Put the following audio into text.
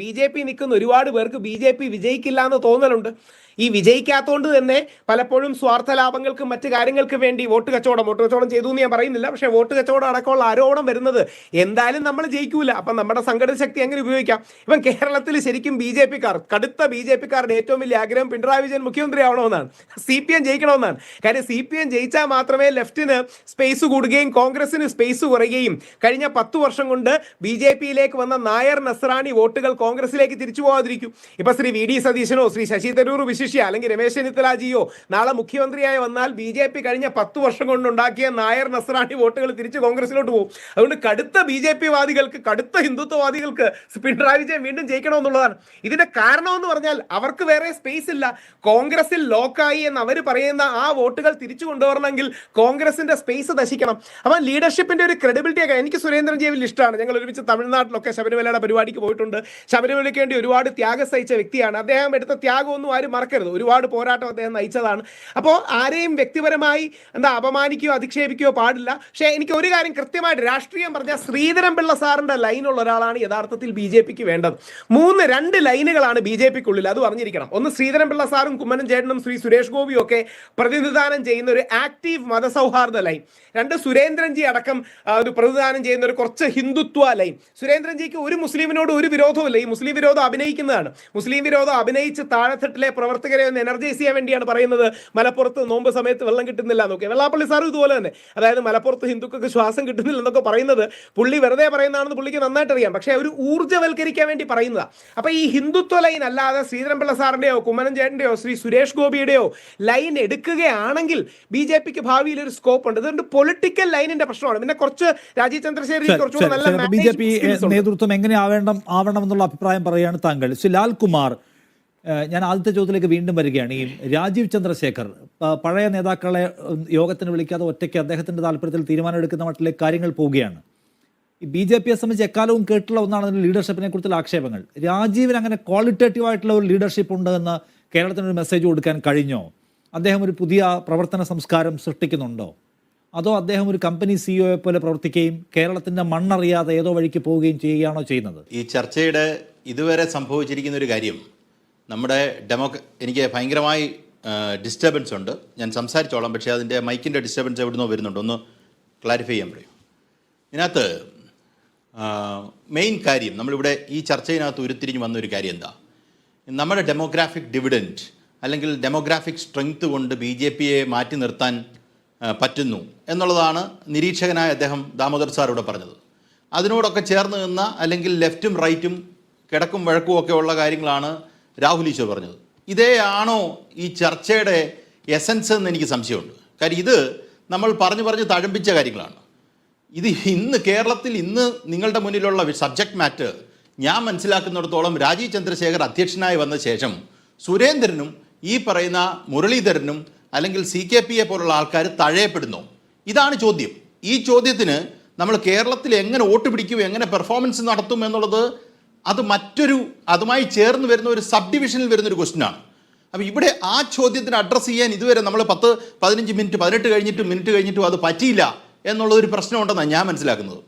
B J P നിൽക്കുന്ന ഒരുപാട് പേർക്ക് ബി ജെ പി വിജയിക്കില്ല എന്ന് തോന്നലുണ്ട്. ഈ വിജയിക്കാത്തതുകൊണ്ട് തന്നെ പലപ്പോഴും സ്വാർത്ഥ ലാഭങ്ങൾക്കും മറ്റ് കാര്യങ്ങൾക്ക് വേണ്ടി വോട്ട് കച്ചവടം വോട്ട് കച്ചവടം ചെയ്തു എന്ന് ഞാൻ പറയുന്നില്ല. പക്ഷേ വോട്ട് കച്ചവടം അടക്കമുള്ള ആരോപണം വരുന്നത് എന്തായാലും നമ്മൾ ജയിക്കൂല. അപ്പം നമ്മുടെ സംഘടന ശക്തി എങ്ങനെ ഉപയോഗിക്കാം? ഇപ്പം കേരളത്തിൽ ശരിക്കും ബി ജെ പിക്കാർ കടുത്ത ബി ജെ പിക്കാരുടെ ഏറ്റവും വലിയ ആഗ്രഹം പിണറായി വിജയൻ മുഖ്യമന്ത്രി ആവണമെന്നാണ് സി പി എം ജയിക്കണമെന്നാണ്. കാര്യം സി പി എം ജയിച്ചാൽ മാത്രമേ ലെഫ്റ്റിന് സ്പേസ് കൂടുകയും കോൺഗ്രസിന് സ്പേസ് കുറയുകയും കഴിഞ്ഞ പത്ത് വർഷം കൊണ്ട് ബി ജെ പിയിലേക്ക് വന്ന നായർ നസ്രാണി വോട്ടുകൾ കോൺഗ്രസിലേക്ക് തിരിച്ചു പോകാതിരിക്കും ഇപ്പൊ ശ്രീ വി ഡി സതീശനോ ശ്രീ ശശി തരൂർ വിശിഷ്യ അല്ലെങ്കിൽ രമേശ് ചെന്നിത്തലാജിയോ നാളെ മുഖ്യമന്ത്രിയായി വന്നാൽ ബി ജെ പി കഴിഞ്ഞ പത്ത് വർഷം കൊണ്ടുണ്ടാക്കിയ നായർ നസ്രാണി വോട്ടുകൾ തിരിച്ച് കോൺഗ്രസിലോട്ട് പോകും. അതുകൊണ്ട് കടുത്ത ബി ജെ പി വാദികൾക്ക് കടുത്ത ഹിന്ദുത്വവാദികൾക്ക് പിണറായി വിജയൻ വീണ്ടും ജയിക്കണമെന്നുള്ളതാണ്. ഇതിന്റെ കാരണം എന്ന് പറഞ്ഞാൽ അവർക്ക് വേറെ സ്പേസ് ഇല്ല. കോൺഗ്രസിൽ ലോക്കായി എന്ന് അവർ പറയുന്ന ആ വോട്ടുകൾ തിരിച്ചു കൊണ്ടുവരണമെങ്കിൽ കോൺഗ്രസിന്റെ സ്പേസ് നശിക്കണം. അപ്പം ലീഡർഷിപ്പിന്റെ ഒരു ക്രെഡിബിലിറ്റി ഒക്കെ എനിക്ക് സുരേന്ദ്രൻ ജീവിൽ ഇഷ്ടമാണ്. ഞങ്ങൾ ഒരുമിച്ച് തമിഴ്നാട്ടിലൊക്കെ ശബരിമലയുടെ പരിപാടിക്ക് പോയിട്ടുണ്ട്. ശബരിമലയ്ക്ക് വേണ്ടി ഒരുപാട് ത്യാഗം സഹിച്ച വ്യക്തിയാണ്. അദ്ദേഹം എടുത്ത ത്യാഗമൊന്നും ആരും മറക്കരുത്. ഒരുപാട് പോരാട്ടം അദ്ദേഹം നയിച്ചതാണ്. അപ്പോൾ ആരെയും വ്യക്തിപരമായി എന്താ അപമാനിക്കുകയോ അധിക്ഷേപിക്കുകയോ പാടില്ല. പക്ഷേ എനിക്ക് ഒരു കാര്യം കൃത്യമായിട്ട് രാഷ്ട്രീയം പറഞ്ഞാൽ ശ്രീധരൻ പിള്ള സാറിന്റെ ലൈനുള്ള ഒരാളാണ് യഥാർത്ഥത്തിൽ ബി ജെ പിക്ക് വേണ്ടത്. മൂന്ന് രണ്ട് ലൈനുകളാണ് ബി ജെ പിക്കുള്ളിൽ. അത് പറഞ്ഞിരിക്കണം. ഒന്ന് ശ്രീധരൻ പിള്ള സാറും കുമ്മനം ചേട്ടനും ശ്രീ സുരേഷ് ഗോപിയും ഒക്കെ പ്രതിനിധാനം ചെയ്യുന്ന ഒരു ആക്റ്റീവ് മതസൗഹാർദ്ദ ലൈൻ രണ്ട് സുരേന്ദ്രൻജി അടക്കം ഒരു പ്രതിദാനം ചെയ്യുന്ന ഒരു കുറച്ച് ഹിന്ദുത്വ ലൈൻ സുരേന്ദ്രൻജിക്ക് ഒരു മുസ്ലിമിനോട് ഒരു വിരോധവുമില്ല. ഈ മുസ്ലിം വിരോധം അഭിനയിക്കുന്നതാണ്. മുസ്ലിം വിരോധം അഭിനയിച്ച് താഴെത്തട്ടിലെ പ്രവർത്തകരെ ഒന്ന് എനർജൈസ് ചെയ്യാൻ വേണ്ടിയാണ് പറയുന്നത്. മലപ്പുറത്ത് നോമ്പ് സമയത്ത് വെള്ളം കിട്ടുന്നില്ല എന്നൊക്കെ. വെള്ളാപ്പള്ളി സാർ ഇതുപോലെ തന്നെ. അതായത് മലപ്പുറത്ത് ഹിന്ദുക്കൾക്ക് ശ്വാസം കിട്ടുന്നില്ല എന്നൊക്കെ പറയുന്നത് പുള്ളി വെറുതെ പറയുന്നതാണെന്ന് പുള്ളിക്ക് നന്നായിട്ട് അറിയാം. പക്ഷേ ഒരു ഊർജവൽക്കരിക്കാൻ വേണ്ടി പറയുന്നതാ. അപ്പോൾ ഈ ഹിന്ദുത്വ ലൈൻ അല്ലാതെ ശ്രീധരൻപിള്ള സാറിന്റെയോ കുമ്മനം ചേട്ടന്റെയോ ശ്രീ സുരേഷ് ഗോപിയുടെയോ ലൈൻ എടുക്കുകയാണെങ്കിൽ ബി ജെ പിക്ക് ഭാവിയിൽ ഒരു സ്കോപ്പ് ഉണ്ട്. ഇതുകൊണ്ട് പൊളിറ്റിക്കൽ ലൈനിന്റെ പ്രശ്നമാണ്. പിന്നെ കുറച്ച് രാജീവ് ചന്ദ്രശേഖരൻ കുറച്ചുകൂടെ നല്ല ബി ജെ പി. നേതൃത്വം എങ്ങനെ ആവണം എന്നുള്ള അഭിപ്രായം പറയുകയാണ് താങ്കൾ. ശ്രീ ലാൽകുമാർ ഞാൻ ആദ്യത്തെ ചോദ്യത്തിലേക്ക് വീണ്ടും വരികയാണ്. ഈ രാജീവ് ചന്ദ്രശേഖർ പഴയ നേതാക്കളെ യോഗത്തിന് വിളിക്കാതെ ഒറ്റയ്ക്ക് അദ്ദേഹത്തിന്റെ താല്പര്യത്തിൽ തീരുമാനമെടുക്കുന്ന മട്ടിലേക്ക് കാര്യങ്ങൾ പോവുകയാണ്. ഈ ബി ജെ പിയെ സംബന്ധിച്ച് എക്കാലവും കേട്ടുള്ള ഒന്നാണ് ലീഡർഷിപ്പിനെ കുറിച്ചുള്ള ആക്ഷേപങ്ങൾ. രാജീവിന് അങ്ങനെ ക്വാളിറ്റേറ്റീവ് ആയിട്ടുള്ള ഒരു ലീഡർഷിപ്പ് ഉണ്ട് എന്ന് കേരളത്തിന് ഒരു മെസ്സേജ് കൊടുക്കാൻ കഴിഞ്ഞോ? അദ്ദേഹം ഒരു പുതിയ പ്രവർത്തന സംസ്കാരം സൃഷ്ടിക്കുന്നുണ്ടോ? അതോ അദ്ദേഹം ഒരു കമ്പനി സിഇഒയെ പോലെ പ്രവർത്തിക്കുകയും കേരളത്തിന്റെ മണ്ണറിയാതെ ഏതോ വഴിക്ക് പോവുകയും ചെയ്യുകയാണോ ചെയ്യുന്നത്? ഈ ചർച്ചയുടെ ഇതുവരെ സംഭവിച്ചിരിക്കുന്ന ഒരു കാര്യം നമ്മുടെ ഡെമോ എനിക്ക് ഭയങ്കരമായി ഡിസ്റ്റർബൻസ് ഉണ്ട്. ഞാൻ സംസാരിച്ചോളാം പക്ഷേ അതിന്റെ മൈക്കിന്റെ ഡിസ്റ്റർബൻസ് എവിടുന്നോ വരുന്നുണ്ട്. ഒന്ന് ക്ലാരിഫൈ ചെയ്യാൻ പറയും. ഇതിനകത്ത് മെയിൻ കാര്യം നമ്മളിവിടെ ഈ ചർച്ചയിനകത്ത് ഉരുത്തിരിഞ്ഞ് വന്ന ഒരു കാര്യം എന്താ? നമ്മുടെ ഡെമോഗ്രാഫിക് ഡിവിഡന്റ് അല്ലെങ്കിൽ ഡെമോഗ്രാഫിക് സ്ട്രെങ്ത് കൊണ്ട് ബി ജെ പിയെ മാറ്റി നിർത്താൻ പറ്റുന്നു എന്നുള്ളതാണ് നിരീക്ഷകനായ അദ്ദേഹം ദാമോദർ സാർ ഇവിടെ പറഞ്ഞത്. അതിനോടൊക്കെ ചേർന്ന് നിന്ന അല്ലെങ്കിൽ ലെഫ്റ്റും റൈറ്റും കിടക്കും വഴക്കും ഒക്കെ ഉള്ള കാര്യങ്ങളാണ് രാഹുൽ ഈശ്വർ പറഞ്ഞത്. ഇതേ ആണോ ഈ ചർച്ചയുടെ എസൻസ് എന്ന് എനിക്ക് സംശയമുണ്ട്. കാര്യം ഇത് നമ്മൾ പറഞ്ഞു പറഞ്ഞ് തഴമ്പിച്ച കാര്യങ്ങളാണ്. ഇത് ഇന്ന് കേരളത്തിൽ ഇന്ന് നിങ്ങളുടെ മുന്നിലുള്ള സബ്ജക്ട് മാറ്റർ ഞാൻ മനസ്സിലാക്കുന്നിടത്തോളം രാജീവ് ചന്ദ്രശേഖർ അധ്യക്ഷനായി വന്ന ശേഷം സുരേന്ദ്രനും ഈ പറയുന്ന മുരളീധരനും അല്ലെങ്കിൽ സി കെ പി എ പോലുള്ള ആൾക്കാർ തഴയപ്പെടുന്നു. ഇതാണ് ചോദ്യം. ഈ ചോദ്യത്തിന് നമ്മൾ കേരളത്തിൽ എങ്ങനെ വോട്ട് പിടിക്കും എങ്ങനെ പെർഫോമൻസ് നടത്തും എന്നുള്ളത് അത് മറ്റൊരു അതുമായി ചേർന്ന് വരുന്ന ഒരു സബ് ഡിവിഷനിൽ വരുന്ന ഒരു ക്വസ്റ്റ്യനാണ് അപ്പോൾ ഇവിടെ ആ ചോദ്യത്തിന് അഡ്രസ്സ് ചെയ്യാൻ ഇതുവരെ നമ്മൾ പത്ത് പതിനഞ്ച് മിനിറ്റ് പതിനെട്ട് കഴിഞ്ഞിട്ടും മിനിറ്റ് കഴിഞ്ഞിട്ടും അത് പറ്റിയില്ല എന്നുള്ളൊരു പ്രശ്നമുണ്ടെന്നാണ് ഞാൻ മനസ്സിലാക്കുന്നത്.